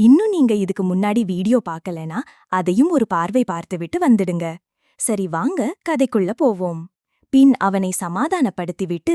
இன்னும் நீங்க இதுக்கு முன்னாடி வீடியோ பார்க்கலனா அதையும் ஒரு பார்வை பார்த்துவிட்டு வந்துடுங்க. சரி வாங்க கதைக்குள்ள போவோம். பின் அவனை சமாதானப்படுத்திவிட்டு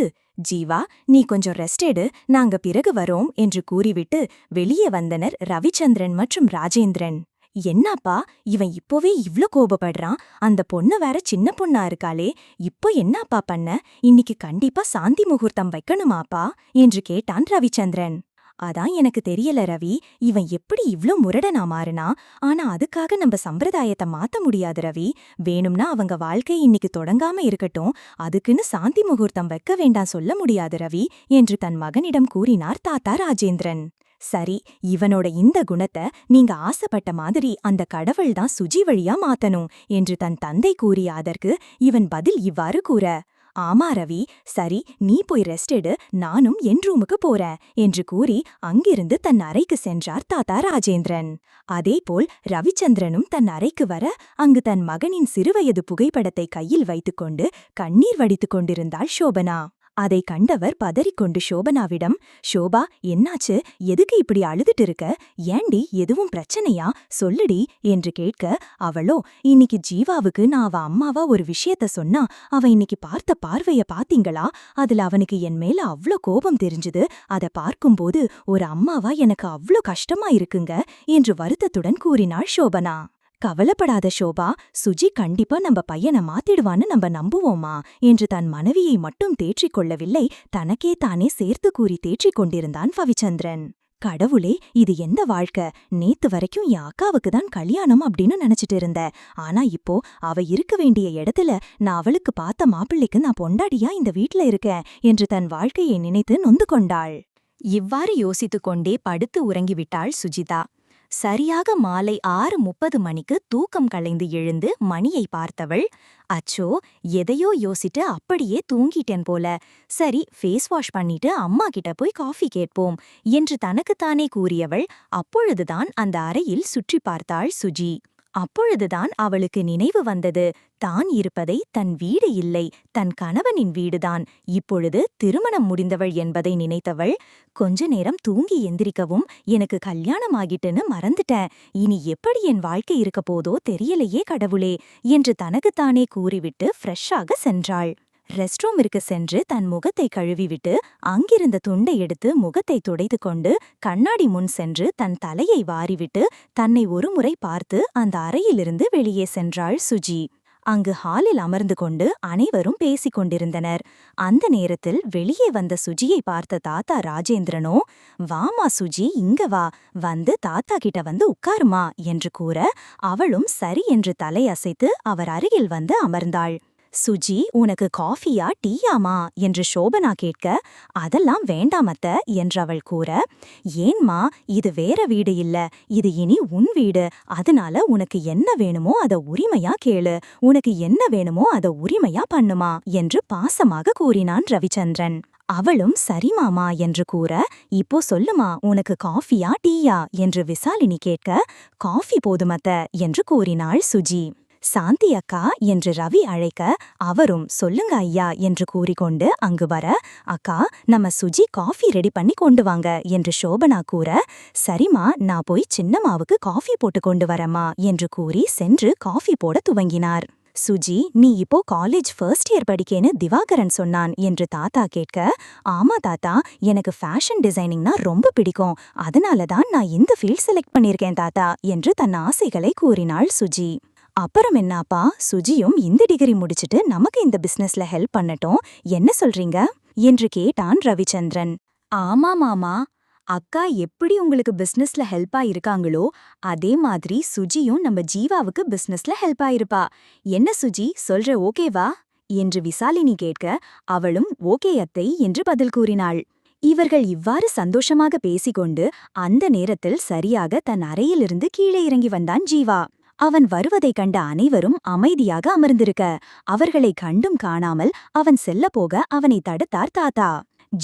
ஜீவா நீ கொஞ்சம் ரெஸ்ட் எடு நாங்க பிறகு வரோம் என்று கூறிவிட்டு வெளியே வந்தனர் ரவிச்சந்திரன் மற்றும் ராஜேந்திரன். என்னப்பா இவன் இப்போவே இவ்ளோ கோபப்படுறான்? அந்த பொண்ணு வேற சின்ன பொண்ணா இருக்காளே இப்போ என்னப்பா பண்ண? இன்னிக்கு கண்டிப்பா சாந்தி முகூர்த்தம் வைக்கணுமாப்பா? என்று கேட்டான் ரவிச்சந்திரன். அதான் எனக்கு தெரியல ரவி. இவன் எப்படி இவ்ளோ முரடனா மாறுனா? ஆனா அதுக்காக நம்ம சம்பிரதாயத்தை மாத்த முடியாது ரவி. வேணும்னா அவங்க வாழ்க்கை இன்னைக்கு தொடங்காம இருக்கட்டும். அதுக்குன்னு சாந்தி முகூர்த்தம் வைக்க வேண்டாம் சொல்ல முடியாது ரவி என்று தன் மகனிடம் கூறினார் தாத்தா ராஜேந்திரன். சரி இவனோட இந்த குணத்தை நீங்க ஆசைப்பட்ட மாதிரி அந்த கடவுள் தான் சுஜி வழியா மாத்தணும் என்று தன் தந்தை கூறிய அதற்கு இவன் பதில் இவ்வாறு கூற ஆமா ரவி சரி நீ போய் ரெஸ்ட் எடு நானும் என் ரூமுக்கு போறேன் என்று கூறி அங்கிருந்து தன் அறைக்கு சென்றார் தாத்தா ராஜேந்திரன். அதேபோல் ரவிச்சந்திரனும் தன் அறைக்கு வர அங்கு தன் மகனின் சிறுவயது புகைப்படத்தை கையில் வைத்துக்கொண்டு கண்ணீர் வடித்துக் கொண்டிருந்தாள் சோபனா அதை கண்டவர் பதறிக்கொண்டு சோபனாவிடம் ஷோபா என்னாச்சு? எதுக்கு இப்படி அழுதுட்டு இருக்க? ஏண்டி எதுவும் பிரச்சனையா? சொல்லுடி என்று கேட்க அவளோ இன்னைக்கு ஜீவாவுக்கு நான் அவ அம்மாவா ஒரு விஷயத்த சொன்னா அவ இன்னைக்கு பார்த்த பார்வைய பாத்தீங்களா? அதுல அவனுக்கு என் மேல அவ்ளோ கோபம் தெரிஞ்சுது. அத பார்க்கும்போது ஒரு அம்மாவா எனக்கு அவ்ளோ கஷ்டமா இருக்குங்க என்று வருத்தத்துடன் கூறினாள் சோபனா கவலைப்படாத ஷோபா சுஜி கண்டிப்பா நம்ம பையனை மாத்திடுவான்னு நம்ம நம்புவோமா? என்று தன் மனைவியை மட்டும் தேற்றிக் கொள்ளவில்லை தனக்கே தானே சேர்த்து கூறி தேற்றிக் கொண்டிருந்தான் பவிச்சந்திரன். கடவுளே இது எந்த வாழ்க்கை? நேத்து வரைக்கும் என் அக்காவுக்கு தான் கல்யாணம் அப்படின்னு நினைச்சிட்டு இருந்த. ஆனா இப்போ அவ இருக்க வேண்டிய இடத்துல நான் அவளுக்கு பார்த்த மாப்பிள்ளைக்கு நான் பொண்டாடியா இந்த வீட்ல இருக்கேன் என்று தன் வாழ்க்கையை நினைத்து நொந்து கொண்டாள். இவ்வாறு யோசித்துக் கொண்டே படுத்து உறங்கிவிட்டாள் சுஜிதா. சரியாக மாலை ஆறு முப்பது மணிக்கு தூக்கம் கலைந்து எழுந்து மணியை பார்த்தவள் அச்சோ எதையோ யோசிட்டு அப்படியே தூங்கிட்டேன் போல. சரி ஃபேஸ் வாஷ் பண்ணிட்டு அம்மா கிட்ட போய் காஃபி கேட்போம் என்று தனக்குத்தானே கூறியவள் அப்பொழுதுதான் அந்த அறையில் சுற்றி பார்த்தாள் சுஜி. அப்பொழுதுதான் அவளுக்கு நினைவு வந்தது. தான் இருப்பதை தன் வீடு இல்லை தன் கணவனின் வீடுதான். இப்பொழுது திருமணம் முடிந்தவள் என்பதை நினைத்தவள் கொஞ்ச நேரம் தூங்கி எந்திரிக்கவும் எனக்கு கல்யாணம் ஆகிட்டுன்னு மறந்துட்டேன். இனி எப்படி என் வாழ்க்கை இருக்க போதோ தெரியலையே கடவுளே என்று தனக்குத்தானே கூறிவிட்டு ஃப்ரெஷ்ஷாக சென்றாள். ரெஸ்ட் ரூமிற்கு சென்று தன் முகத்தை கழுவிவிட்டு அங்கிருந்த துண்டை எடுத்து முகத்தை துடைத்து கொண்டு கண்ணாடி முன் சென்று தன் தலையை வாரிவிட்டு தன்னை ஒருமுறை பார்த்து அந்த அறையிலிருந்து வெளியே சென்றாள் சுஜி. அங்கு ஹாலில் அமர்ந்து கொண்டு அனைவரும் பேசிக் கொண்டிருந்தனர். அந்த நேரத்தில் வெளியே வந்த சுஜியை பார்த்த தாத்தா ராஜேந்திரனோ வாமா சுஜி இங்க வா வந்து தாத்தா கிட்ட வந்து உட்காருமா? என்று கூற அவளும் சரி என்று தலையசைத்து அவர் அருகில் வந்து அமர்ந்தாள். சுஜி உனக்கு காஃபியா டீயாமா? என்று சோபனா கேட்க அதெல்லாம் வேண்டாமத்த என்று அவள் கூற ஏன்மா இது வேற வீடு இல்ல இது இனி உன் வீடு. அதனால உனக்கு என்ன வேணுமோ அத உரிமையா கேளு. உனக்கு என்ன வேணுமோ அத உரிமையா பண்ணுமா? என்று பாசமாக கூறினான் ரவிச்சந்திரன். அவளும் சரி மாமா என்று கூற இப்போ சொல்லுமா உனக்கு காஃபியா டீயா? என்று விசாலினி கேட்க காஃபி போதுமத்த என்று கூறினாள் சுஜி. சாந்தி அக்கா என்று ரவி அழைக்க அவரும் சொல்லுங்க ஐயா என்று கூறிக்கொண்டு அங்கு வர அக்கா நம்ம சுஜி காஃபி ரெடி பண்ணி கொண்டு வாங்க என்று சோபனா கூற சரிம்மா நான் போய் சின்னம்மாவுக்கு காஃபி போட்டு கொண்டு வரம்மா என்று கூறி சென்று காஃபி போட துவங்கினார். சுஜி நீ இப்போ காலேஜ் ஃபர்ஸ்ட் இயர் படிக்கேன்னு திவாகரன் சொன்னான் என்று தாத்தா கேட்க ஆமா தாத்தா எனக்கு ஃபேஷன் டிசைனிங்னா ரொம்ப பிடிக்கும். அதனால தான் நான் இந்த ஃபீல்ட் செலக்ட் பண்ணியிருக்கேன் தாத்தா என்று தன் ஆசைகளை கூறினாள் சுஜி. அப்புறம் என்னப்பா? சுஜியும் இந்த டிகிரி முடிச்சிட்டு நமக்கு இந்த பிசினஸ்ல ஹெல்ப் பண்ணட்டும். என்ன சொல்றீங்க? என்று கேட்டான் ரவிச்சந்திரன். ஆமா மாமா. அக்கா எப்படி உங்களுக்கு பிசினஸ்ல ஹெல்ப்பா இருக்காங்களோ அதே மாதிரி சுஜியும் நம்ம ஜீவாவுக்கு பிசினஸ்ல ஹெல்ப்பா இருப்பா என்ன சுஜி சொல்ற ஓகேவா? என்று விசாலினி கேட்க அவளும் ஓகே அத்தை என்று பதில் கூறினாள். இவர்கள் இவ்வாறு சந்தோஷமாக பேசிக்கொண்டு அந்த நேரத்தில் சரியாக தன் அறையிலிருந்து கீழே இறங்கி வந்தான் ஜீவா. அவன் வருவதைக் கண்ட அனைவரும் அமைதியாக அமர்ந்திருக்க அவர்களை கண்டும் காணாமல் அவன் செல்ல போக அவனை தடுத்தார் தாத்தா.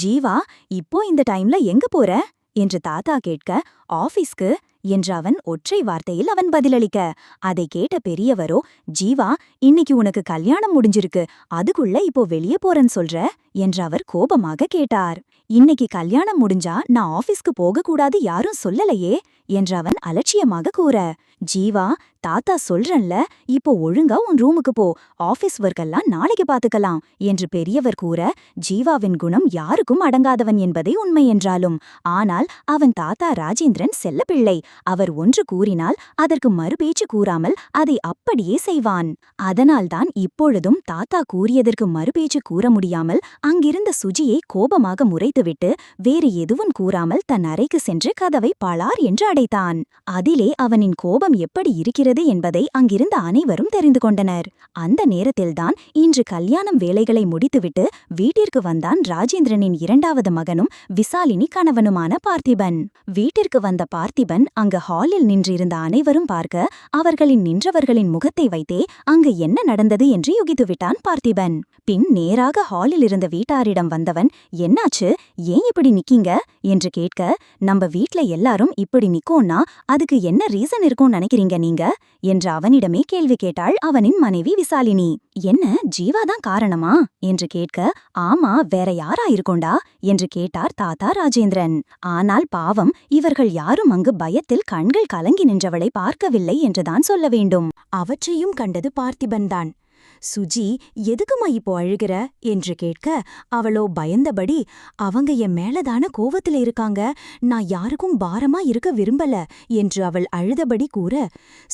ஜீவா இப்போ இந்த டைம்ல எங்க போற? என்று தாத்தா கேட்க ஆபீஸ்க்கு என்று அவன் ஒற்றை வார்த்தையில் அவன் பதிலளிக்க. அதை கேட்ட பெரியவரோ ஜீவா இன்னைக்கு உனக்கு கல்யாணம் முடிஞ்சிருக்கு அதுக்குள்ள இப்போ வெளியே போறேன்னு சொல்ற? என்று அவர் கோபமாக கேட்டார். இன்னைக்கு கல்யாணம் முடிஞ்சா நான் ஆபீஸ்க்கு போகக்கூடாது யாரும் சொல்லலையே என்று அவன் அலட்சியமாக கூற ஜீவா தாத்தா சொல்றன்ல இப்போ ஒழுங்கா உன் ரூமுக்கு போ ஆபீஸ் ஒர்க்கெல்லாம் நாளைக்கு பாத்துக்கலாம் என்று பெரியவர் கூற ஜீவாவின் குணம் யாருக்கும் அடங்காதவன் என்பதே உண்மை என்றாலும் ஆனால் அவன் தாத்தா ராஜேந்திரன் செல்லப்பிள்ளை அவர் ஒன்று கூறினால் அதற்கு மறுபேச்சு கூறாமல் அதை அப்படியே செய்வான். அதனால்தான் இப்பொழுதும் தாத்தா கூறியதற்கு மறுபேச்சு கூற முடியாமல் அங்கிருந்த சுஜியை கோபமாக முறைத்துவிட்டு வேறு எதுவும் கூறாமல் தன் அறைக்கு சென்று கதவை பாளார் என்று கிடைத்தான் அதிலே அவனின் கோபம் எப்படி இருக்கிறது என்பதை அங்கிருந்த அனைவரும் தெரிந்து கொண்டனர். அந்த நேரத்தில்தான் இன்று கல்யாணம் வேலைகளை முடித்துவிட்டு வீட்டிற்கு வந்தான் ராஜேந்திரனின் இரண்டாவது மகனும் விசாலினி கணவனுமான பார்த்திபன். வீட்டிற்கு வந்த பார்த்திபன் அங்கு ஹாலில் நின்றிருந்த அனைவரும் பார்க்க அவர்களின் நின்றவர்களின் முகத்தை வைத்தே அங்கு என்ன நடந்தது என்று யுகித்துவிட்டான் பார்த்திபன். பின் நேராக ஹாலில் இருந்த வீட்டாரிடம் வந்தவன் என்னாச்சு? ஏன் இப்படி நிக்கீங்க? என்று கேட்க நம்ம வீட்ல எல்லாரும் இப்படி நிக்கோன்னா அதுக்கு என்ன ரீசன் இருக்கும்னு நினைக்கிறீங்க நீங்க? என்று அவனிடமே கேள்வி கேட்டாள் அவனின் மனைவி விசாலினி. என்ன ஜீவாதான் காரணமா? என்று கேட்க ஆமா வேற யாரா இருக்கோண்டா? என்று கேட்டார் தாத்தா ராஜேந்திரன். ஆனால் பாவம் இவர்கள் யாரும் அங்கு பயத்தில் கண்கள் கலங்கி நின்றவளை பார்க்கவில்லை என்றுதான் சொல்ல வேண்டும். அவற்றையும் கண்டது பார்த்திபன்தான். சுஜி எதுக்குமா இப்போ அழுகிற? என்று கேட்க அவளோ பயந்தபடி அவங்க என் மேலதான கோவத்துல இருக்காங்க. நான் யாருக்கும் பாரமா இருக்க விரும்பல என்று அவள் அழுதபடி கூற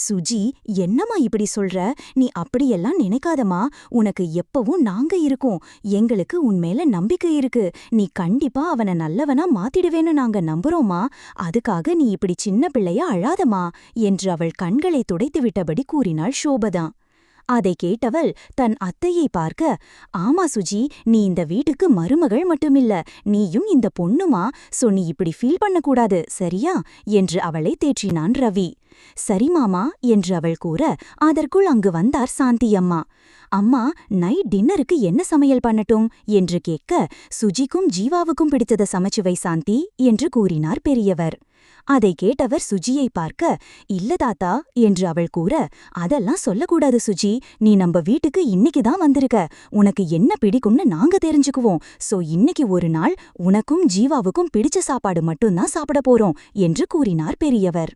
சுஜி என்னம்மா இப்படி சொல்ற? நீ அப்படியெல்லாம் நினைக்காதமா உனக்கு எப்பவும் நாங்க இருக்கோம். எங்களுக்கு உன் மேல நம்பிக்கை இருக்கு. நீ கண்டிப்பா அவன நல்லவனா மாத்திடுவேன்னு நாங்க நம்புறோமா அதுக்காக நீ இப்படி சின்ன பிள்ளையா அழாதமா என்று அவள் கண்களை துடைத்துவிட்டபடி கூறினாள் சோபதான் அதை கேட்டவள் தன் அத்தையை பார்க்க ஆமா சுஜி நீ இந்த வீட்டுக்கு மருமகள் மட்டுமில்ல நீயும் இந்த பொண்ணுமா? சோ நீ இப்படி ஃபீல் பண்ணக்கூடாது சரியா? என்று அவளை தேற்றினான் ரவி. சரி மாமா என்று அவள் கூற அதற்குள் அங்கு வந்தார் சாந்தி அம்மா நைட் டின்னருக்கு என்ன சமையல் பண்ணட்டும்? என்று கேட்க சுஜிக்கும் ஜீவாவுக்கும் பிடித்தத சமைச்சு வை சாந்தி என்று கூறினார் பெரியவர். அதை கேட்டவர் சுஜியை பார்க்க இல்ல தாத்தா என்று அவள் கூற அதெல்லாம் சொல்லக்கூடாது சுஜி. நீ நம்ம வீட்டுக்கு இன்னைக்கு தான் வந்திருக்க. உனக்கு என்ன பிடிக்கும்னு நாங்க தெரிஞ்சுக்குவோம். சோ இன்னைக்கு ஒரு நாள் உனக்கும் ஜீவாவுக்கும் பிடிச்ச சாப்பாடு மட்டும்தான் சாப்பிட போறோம் என்று கூறினார் பெரியவர்.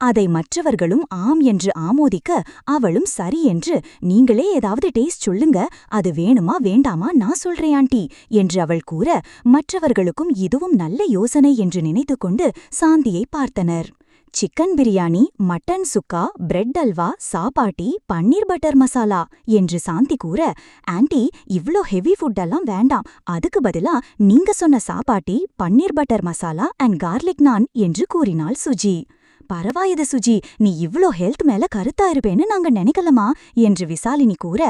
அதை மற்றவர்களும் ஆம் என்று ஆமோதிக்க அவளும் சரி என்று நீங்களே ஏதாவது டேஸ்ட் சொல்லுங்க. அது வேணுமா வேண்டாமா நான் சொல்றேன் ஆண்டி என்று அவள் கூற மற்றவர்களுக்கும் இதுவும் நல்ல யோசனை என்று நினைத்து கொண்டு சாந்தியை பார்த்தனர். Chicken biryani mutton chukka bread halwa chapati paneer butter masala என்று சாந்தி கூற ஆண்டி இவ்ளோ ஹெவி ஃபுட்டெல்லாம் வேண்டாம். அதுக்கு பதிலா நீங்க சொன்ன chapati paneer butter masala and garlic naan என்று கூறினாள் சுஜி. பரவாயிது சுஜி நீ இவ்ளோ ஹெல்த் மேல கருத்தா இருப்பேன்னு நாங்க நினைக்கலமா என்று விசாலினி கூற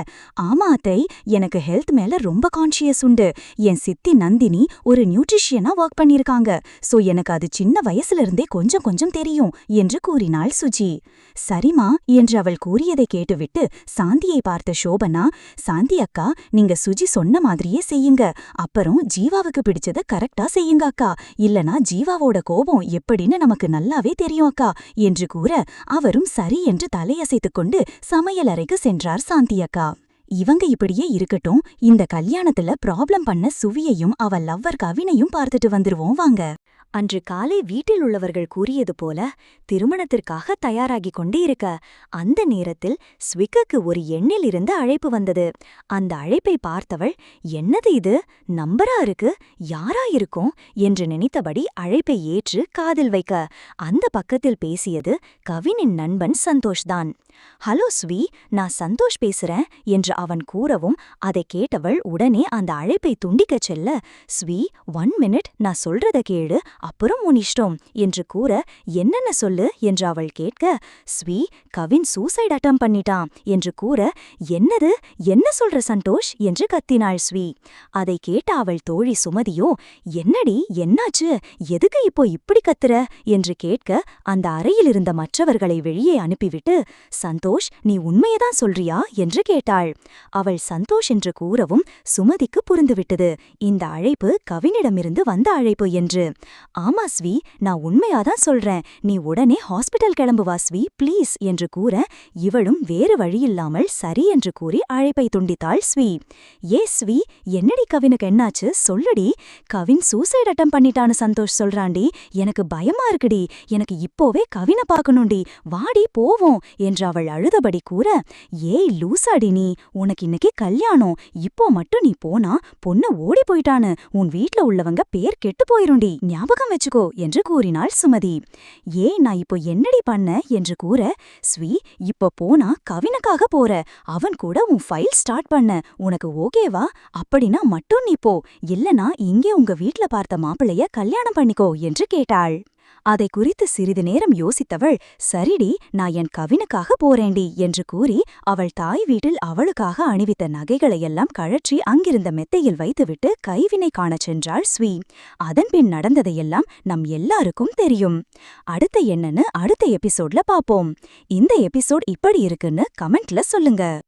ஆமா அத்தை எனக்கு ஹெல்த் மேல ரொம்ப கான்ஷியஸ் உண்டு. என் சித்தி நந்தினி ஒரு நியூட்ரிஷியனா ஒர்க் பண்ணிருக்காங்க சோ எனக்கு அது சின்ன வயசுல இருந்தே கொஞ்சம் கொஞ்சம் தெரியும் என்று கூறினாள் சுஜி. சரிமா என்று அவள் கூறியதை கேட்டுவிட்டு சாந்தியை பார்த்த சோபனா சாந்தி அக்கா நீங்க சுஜி சொன்ன மாதிரியே செய்யுங்க. அப்புறம் ஜீவாவுக்கு பிடிச்சத கரெக்டா செய்யுங்க அக்கா. இல்லனா ஜீவாவோட கோபம் எப்படின்னு நமக்கு நல்லாவே தெரியும் அக்கா. என்று கூற அவரும் சரி என்று தலையசைத்துக் கொண்டு சமையலறைக்கு சென்றார் சாந்தி அக்கா. இவங்க இப்படியே இருக்கட்டும் இந்த கல்யாணத்துல ப்ராப்ளம் பண்ண சுவியையும் அவ லவ்வர் கவினையும் பார்த்துட்டு வந்துருவோம் வாங்க. அன்று காலை வீட்டில் உள்ளவர்கள் கூறியது போல திருமணத்திற்காக தயாராகிக் கொண்டு இருக்க அந்த நேரத்தில் ஸ்விக்குக்கு ஒரு எண்ணில் இருந்து அழைப்பு வந்தது. அந்த அழைப்பை பார்த்தவள் என்னது இது? நம்பரா இருக்கு? யாரா இருக்கும்? என்று நினைத்தபடி அழைப்பை ஏற்று காதில் வைக்க அந்த பக்கத்தில் பேசியது கவினின் நண்பன் சந்தோஷ்தான். ஹலோ ஸ்வி நான் சந்தோஷ் பேசுறேன் என்று அவன் கூறவும் அதை கேட்டவள் உடனே அந்த அழைப்பை துண்டிக்கச் செல்ல ஸ்வி ஒன் மினிட் நான் சொல்றத கேளு அப்புறம் உன் இஷ்டம் என்று கூற என்னென்ன சொல்லு என்று அவள் கேட்க ஸ்வி கவின் சூசைட் அட்டம் பண்ணிட்டான் என்று கூற என்னது? என்ன சொல்ற சந்தோஷ்? என்று கத்தினாள் ஸ்வி அதை கேட்ட அவள் தோழி சுமதியோ என்னடி? என்னாச்சு? எதுக்கு இப்போ இப்படி கத்துற? என்று கேட்க அந்த அறையில் இருந்த மற்றவர்களை வெளியே அனுப்பிவிட்டு சந்தோஷ் நீ உண்மையதான் சொல்றியா? என்று கேட்டாள். அவள் சந்தோஷ் என்று கூறவும் சுமதிக்கு புரிந்துவிட்டது. இந்த அழைப்பு கவினிடமிருந்து வந்த அழைப்பு என்று. ஆமா ஸ்வி. நான் உண்மையாதான் சொல்றேன். நீ உடனே ஹாஸ்பிடல் கிளம்பு வா ஸ்வி. ப்ளீஸ் என்று கூற இவளும் வேறு வழியில்லாமல் சரி என்று கூறி அழைப்பை துண்டித்தாள் ஸ்வி. ஏ ஸ்வி என்னடி கவினுக்கு என்னாச்சு? சொல்லுடி. கவின் சூசைட் அட்டம் பண்ணிட்டான்னு சந்தோஷ் சொல்றாண்டி எனக்கு பயமா இருக்குடி. எனக்கு இப்போவே கவினை பார்க்கணும்டி. வாடி போவோம் என்று அவள் அழுதபடி கூற ஏய் லூசாடி நீ. உனக்கு இன்னைக்கு கல்யாணம். இப்போ மட்டும் நீ போனா பொண்ணு ஓடி போயிட்டான்னு. உன் வீட்ல உள்ளவங்க பேர் கெட்டு போயிருண்டி ஞாபகம் வச்சுக்கோ என்று கூறினாள் சுமதி. ஏ நான் இப்போ என்னடி பண்ண? என்று கூற ஸ்வீ இப்ப போனா கவினுக்காக போற. அவன் கூட உன் ஃபைல் ஸ்டார்ட் பண்ண. உனக்கு ஓகேவா அப்படின்னா மட்டும் நீ போ. இல்லனா இங்கே உங்க வீட்ல பார்த்த மாப்பிளைய கல்யாணம் பண்ணிக்கோ என்று கேட்டாள். அதை குறித்து சிறிது நேரம் யோசித்தவள் சரிடி நான் என் கவினுக்காக போறேண்டி என்று கூறி அவள் தாய் வீட்டில் அவளுக்காக அணிவித்த நகைகளையெல்லாம் கழற்றி அங்கிருந்த மெத்தையில் வைத்துவிட்டு கைவினை காணச் சென்றாள் ஸ்வீ அதன்பின் நடந்ததையெல்லாம் நம் எல்லாருக்கும் தெரியும். அடுத்த என்னன்னு அடுத்த எபிசோட்ல பாப்போம். இந்த எபிசோட் இப்படி இருக்குன்னு கமெண்ட்ல சொல்லுங்க.